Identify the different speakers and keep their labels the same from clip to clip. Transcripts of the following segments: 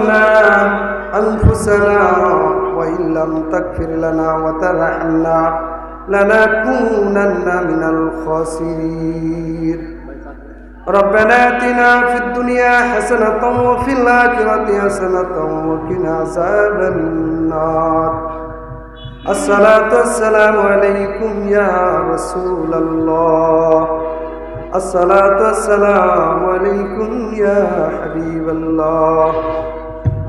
Speaker 1: سلمنا أنفسنا وإن لم تغفر لنا وترحمنا لنكونن من الخاسرين. ربنا آتنا في الدنيا حسنة وفي الآخرة حسنة وقنا عذاب النار. الصلاة والسلام عليكم يا رسول الله. الصلاة والسلام عليكم يا حبيب الله.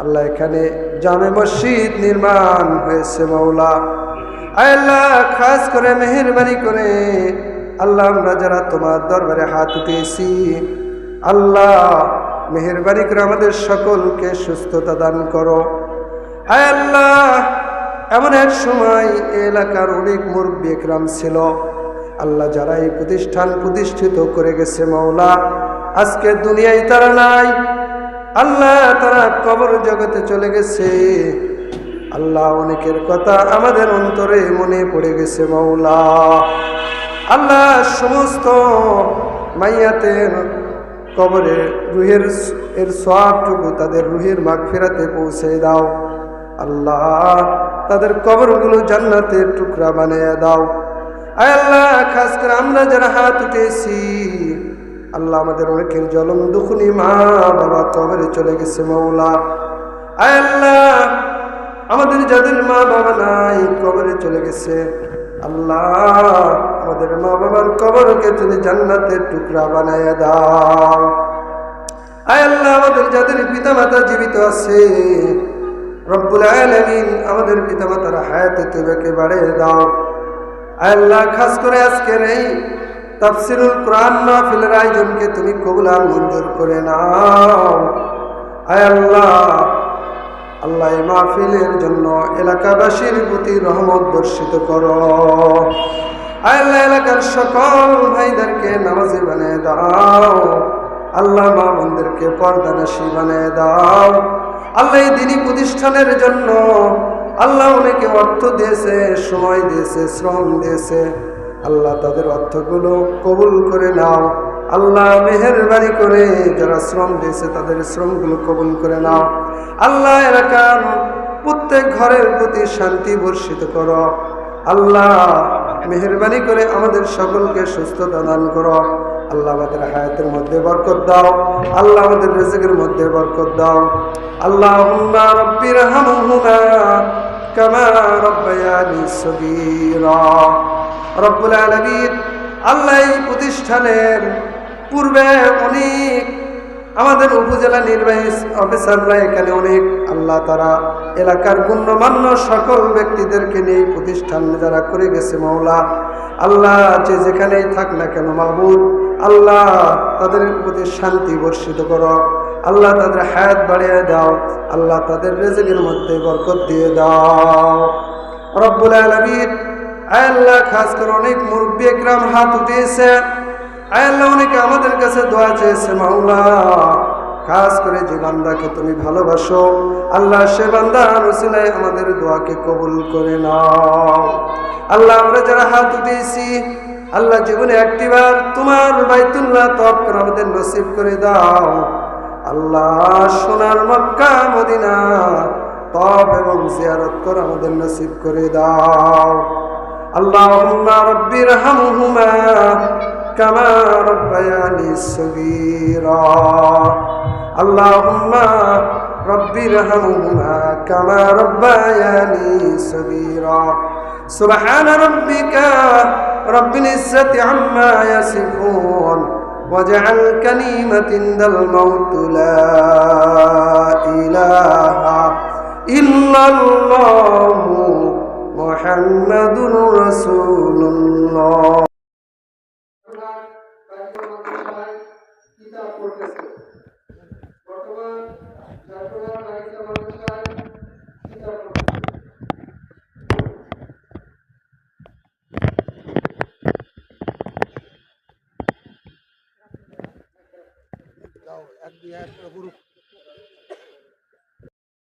Speaker 1: আল্লাহ এখানে জামে মসজিদ নির্মাণ হয়েছে মৌলা আল্লাহ, খাস করে, মেহরবানি করে। আল্লাহ, আমরা যারা তোমার দরবারে হাত উঠেছি আল্লাহ, মেহরবানি করে আমাদের সকলকে সুস্থতা দান করো। আল্লাহ, এমন এক সময় এলাকার অনেক মুরব্বী একরাম ছিল। আল্লাহ যারা এই প্রতিষ্ঠান প্রতিষ্ঠিত করে গেছে মৌলা আজকে দুনিয়ায় তারা নাই। আল্লাহ তারা কবর জগতে চলে গেছে। আল্লাহ অনেকের কথা আমাদের অন্তরে মনে পড়ে গেছে মৌলা আল্লাহ সমস্ত মাইয়াতের কবরে রুহের এর সবটুকু তাদের রুহের মাগ ফেরাতে পৌঁছে দাও। আল্লাহ তাদের কবরগুলো জান্নাতের টুকরা বানিয়ে দাও। আয় আল্লাহ, খাস করে আমরা যারা হাত উঠেছি আল্লাহ আমাদের অনেকের জলম দুখুনি মা বাবা কবরে চলে গেছে মৌলা আল্লাহ, আমাদের যাদের মা বাবা নাই কবরে চলে গেছে। আল্লাহ, আমাদের মা বাবার কবরকে তুমি জান্নাতের টুকরা বানায় দাও। আয় আল্লাহ, আমাদের যাদের পিতা মাতা জীবিত আছে, রব্বুল আলামিন আমাদের পিতা মাতার হায়াতে তুবেকে বাড়িয়ে দাও। আয় আল্লাহ, খাস করে আজকের এই তাফসিরুল কোরআন মাহফিলের আয়োজনকে তুমি কবুল মঞ্জুর করে নাও। আয় আল্লাহ আল্লাহ মাহফিলের জন্য এলাকাবাসীর প্রতি রহমত বর্ষিত করো। আল্লাহ, এলাকার সকল ভাইদেরকে নামাজি বানিয়ে দাও। আল্লাহ মা বোনদেরকে পর্দানাসী বানিয়ে দাও। আল্লাহ দিনী প্রতিষ্ঠানের জন্য আল্লাহ অনেকে অর্থ দিয়েছে, সময় দিয়েছে, শ্রম দিয়েছে। আল্লাহ তাদের অর্থগুলো কবুল করে নাও। আল্লাহ মেহরবানি করে যারা শ্রম দিয়েছে তাদের শ্রমগুলো কবুল করে নাও। আল্লাহ এলাকার প্রত্যেক ঘরের প্রতি শান্তি বর্ষিত করো। আল্লাহ মেহরবানি করে আমাদের সকলকে সুস্থতা দান করো। আল্লাহ আমাদের হায়াতের মধ্যে বরকত দাও। আল্লাহ আমাদের রেজেকের মধ্যে বরকত দাও। আল্লাহ রব্বির হামহুমা কামা রব্বায়ানি সগীরা। রব্বুল আলামিন আল্লাহ প্রতিষ্ঠানের পূর্বে অনেক আমাদের উপজেলা নির্বাহী অফিসাররা এখানে অনেক আল্লাহ তারা এলাকার গণ্যমান্য সকল ব্যক্তিদেরকে নিয়ে প্রতিষ্ঠান যারা করে গেছে মাওলা, আল্লাহ যে যেখানেই থাক না কেন মাহবুব, আল্লাহ তাদের প্রতি শান্তি বর্ষিত করো, আল্লাহ তাদের হায়াত বাড়িয়ে দাও, আল্লাহ তাদের রেজেকের মধ্যে বরকত দিয়ে দাও। রব্বুল আলমিন আল্লাহ খাস করে অনেক মুরব্বী একরাম হাত উঠিয়েছে আল্লাহ অনেকে আমাদের কাছে দোয়া চেয়েছে, মাওলা, খাস করে যে বান্দাকে তুমি ভালোবাসো, আল্লাহ সে বান্দা রসিলায় আমাদের দোয়াকে কবুল করে নাও। আল্লাহ আমরা যারা হাত উঠিয়েছি, আল্লাহ জীবনে একটিবার তোমার বাইতুল্লাহ তপ করে আমাদের নসিব করে দাও। আল্লাহ সোনার মক্কা, মদিনা তপ এবং জিয়ারত করে আমাদের নসিব করে দাও। اللهم رب ارحمهما كما ربياني صغيرا. اللهم رب ارحمهما كما ربياني صغيرا. سبحان ربك رب العزة عما يصفون واجعل كلمة عند الموت لا إله إلا الله. মোহাম্মদুর রাসূলুল্লাহ।